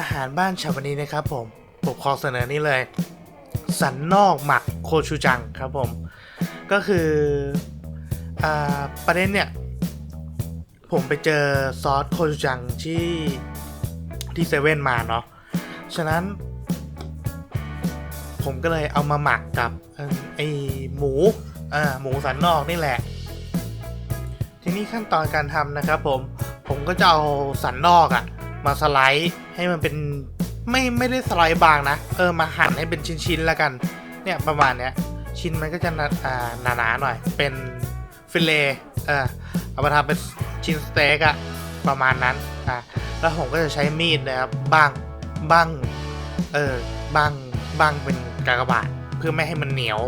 อาหารบ้านชาววันนี้นะครับผมผมขอเสนอนี่เลย สันนอกหมักโคชูจังครับผม ก็คืออประเด็นเนี่ย ผมไปเจอซอสโคชูจังที่ที่เซเว่นมาเนาะ ฉะนั้น ผมก็เลยเอามาหมักกับอไอหมูอ่าหมูสันนอกนี่แหละ ทีนี้ขั้นตอนการทำนะครับผม ผมก็จะเอาสันนอกอะ มาสไลด์ให้มันเป็นไม่ไม่ได้สไลด์บางนะ เออมาหั่นให้เป็นชิ้นๆแล้วกัน เนี่ยประมาณเนี้ยชิ้นมันก็จะหนาาหนาๆหน่อย เป็นฟิลเลเออเอามาทำเป็นชิ้นสเต็กอะประมาณนั้นอะแล้วผมก็จะใช้มีดนะครับบ้างบ้างเออบ้างบ้างเป็นกากบาทเพื่อไม่ให้มันเหนียว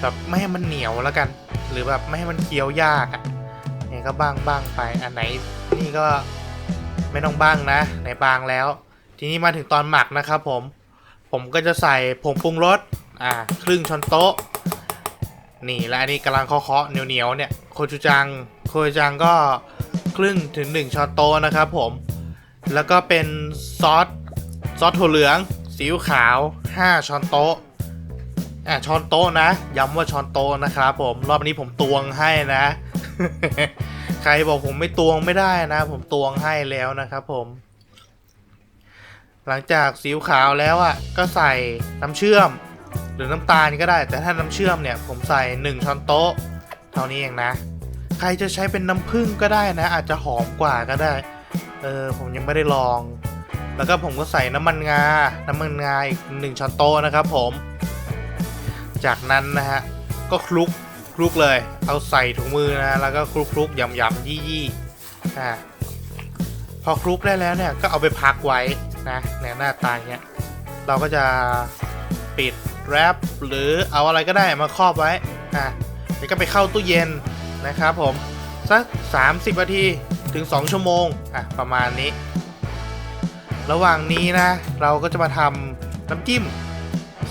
แบบไม่ให้มันเหนียวแล้วกัน หรือแบบไม่ให้มันเคี้ยวยากอะเนี่ยก็บ้างบ้างไปอันไหนนี่ก็ ไม่ต้องบ้างนะไหนบางแล้ว ทีนี้มาถึงตอนหมักนะครับผม ผมก็จะใส่ผงปรุงรสอ่าครึ่งช้อนโต๊ะ นี่และอันนี้กำลังเคาะๆเหนียวๆเนี่ยโคจูจังโคจูจังก็ครึ่งถึง 1 ช้อนโต๊ะนะครับผม แล้วก็เป็นซอสซอสถั่วเหลืองซีอิ๊วขาว 5 ช้อนโต๊ะอ่าช้อนโต๊ะนะ ย้ำว่าช้อนโต๊ะนะครับผม รอบนี้ผมตวงให้นะ ใครบอกผมไม่ตวงไม่ได้นะ ผมตวงให้แล้วนะครับผม หลังจากสีขาวแล้วอะ ก็ใส่น้ำเชื่อม หรือน้ำตาลก็ได้ แต่ถ้าน้ำเชื่อมเนี่ย ผมใส่1ช้อนโต๊ะ เท่านี้เองนะ ใครจะใช้เป็นน้ำผึ้งก็ได้นะ อาจจะหอมกว่าก็ได้ เออผมยังไม่ได้ลอง แล้วก็ผมก็ใส่น้ำมันงา น้ำมันงาอีก1ช้อนโต๊ะนะครับผม จากนั้นนะฮะก็คลุก คลุกเลย เอาใส่ถุงมือนะ แล้วก็คลุกคลุกยำยำยี่ยี่อ่าพอคลุกได้แล้วเนี่ยก็เอาไปพักไว้นะเนี่ยหน้าตาเงี้ยเราก็จะปิดแรปหรือเอาอะไรก็ได้มาครอบไว้อะแล้วก็ไปเข้าตู้เย็นนะครับผมสัก 30นาทีถึง 2 ชั่วโมงอะประมาณนี้ ระหว่างนี้นะ เราก็จะมาทำน้ำจิ้ม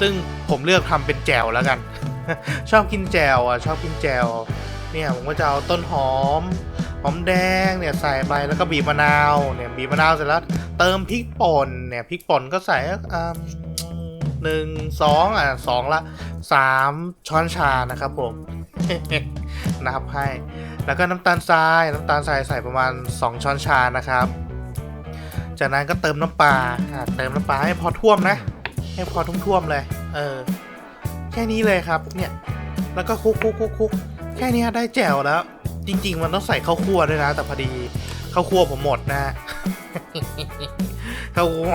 ซึ่งผมเลือกทำเป็นแจ่วแล้วกัน ชอบกินแจวอะชอบกินแจวเนี่ยผมก็จะเอาต้นหอมหอมแดงเนี่ยใส่ไปแล้วก็บีบมะนาวเนี่ยบีบมะนาวเสร็จแล้ว เติมพริกป่นเนี่ยพริกป่นก็ใส่อ่าหนึ่งสองอะสองละสามช้อนชานะครับผมนับให้แล้วก็น้ำตาลทรายน้ำตาลทรายใส่ประมาณ 2 ช้อนชานะครับ จากนั้นก็เติมน้ำปลาอะเติมน้ำปลาให้พอท่วมนะ ให้พอท่วมๆเลย เออ แค่นี้เลยครับเนี่ยแล้วก็คุกคุกคุกคุกแค่นี้ได้แจ่วแล้ว จริง ๆ มันต้องใส่ข้าวคั่วด้วยนะ แต่พอดีข้าวคั่วผมหมดนะข้าวคั่ว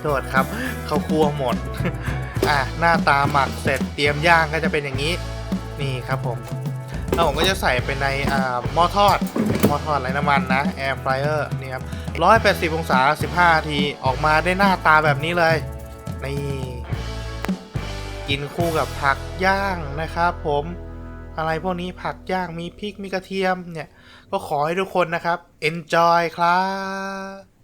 โทษครับข้าวคั่วหมดอะหน้าตาหมักเสร็จเตรียมย่างก็จะเป็นอย่างนี้ นี่ครับผมแล้วผมก็จะใส่ไปในอ่าหม้อทอดหม้อทอดไร้น้ำมันนะแอร์ฟรายเออร์นี่ครับร้อยแปดสิบองศาสิบห้าทีออกมาได้หน้าตาแบบนี้เลยนี่ กินคู่กับผักย่างนะครับผมอะไรพวกนี้ผักย่างมีพริกมีกระเทียมเนี่ย ก็ขอให้ทุกคนนะครับ enjoy ครับ